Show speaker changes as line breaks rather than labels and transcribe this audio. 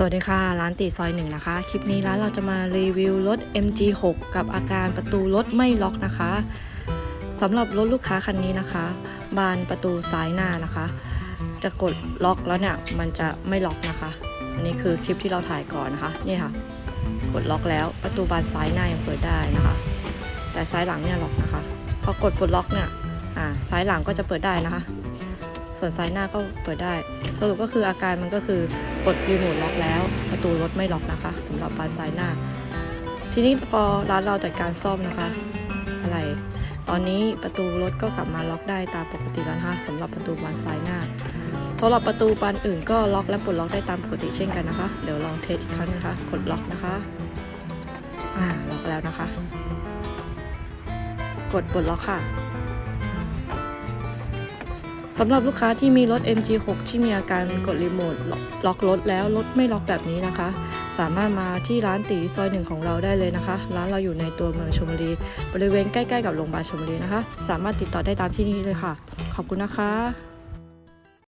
สวัสดีค่ะ ร้านตีซอยหนึ่งนะคะ คลิปนี้ร้านเราจะมารีวิวรถ MG6 กับอาการประตูรถไม่ล็อกนะคะสำหรับรถลูกค้าคันนี้นะคะ บานประตูซ้ายหน้านะคะ จะกดล็อกแล้วเนี่ยมันจะไม่ล็อกนะคะ อันนี้คือคลิปที่เราถ่ายก่อนนะคะนี่ค่ะ กดล็อกแล้วประตูบานซ้ายหน้ายังเปิดได้นะคะ แต่ซ้ายหลังเนี่ยล็อกนะคะพอกดปลดล็อกเนี่ยอ่าซ้ายหลังก็จะเปิดได้นะคะ ส่วนซ้ายหน้าก็เปิดได้ สรุปก็คืออาการมันก็คือกดรีโมทล็อกแล้ว ประตูรถไม่ล็อกนะคะสำหรับบานซ้ายหน้า ทีนี้พอร้านเราจัดการซ่อมนะคะ อะไร ตอนนี้ประตูรถก็กลับมาล็อกได้ตามปกติแล้วนะคะสำหรับประตูบานซ้ายหน้าสำหรับประตูบานอื่นก็ล็อกและปลดล็อกได้ตามปกติเช่นกันนะคะ เดี๋ยวลองเทสอีกครั้งนะคะ กดล็อกนะคะ อ่าล็อกแล้วนะคะ กดปลดล็อกค่ะ สำหรับลูกค้าที่มีรถ MG6 ที่มีอาการกดรีโมทล็อกรถแล้วรถไม่ล็อกแบบนี้นะคะ สามารถมาที่ร้านตีซอยหนึ่งของเราได้เลยนะคะ ร้านเราอยู่ในตัวเมืองชลบุรี บริเวณใกล้ ๆ กับโรงพยาบาลชลบุรีนะคะ สามารถติดต่อได้ตามที่นี่เลยค่ะ ขอบคุณนะคะ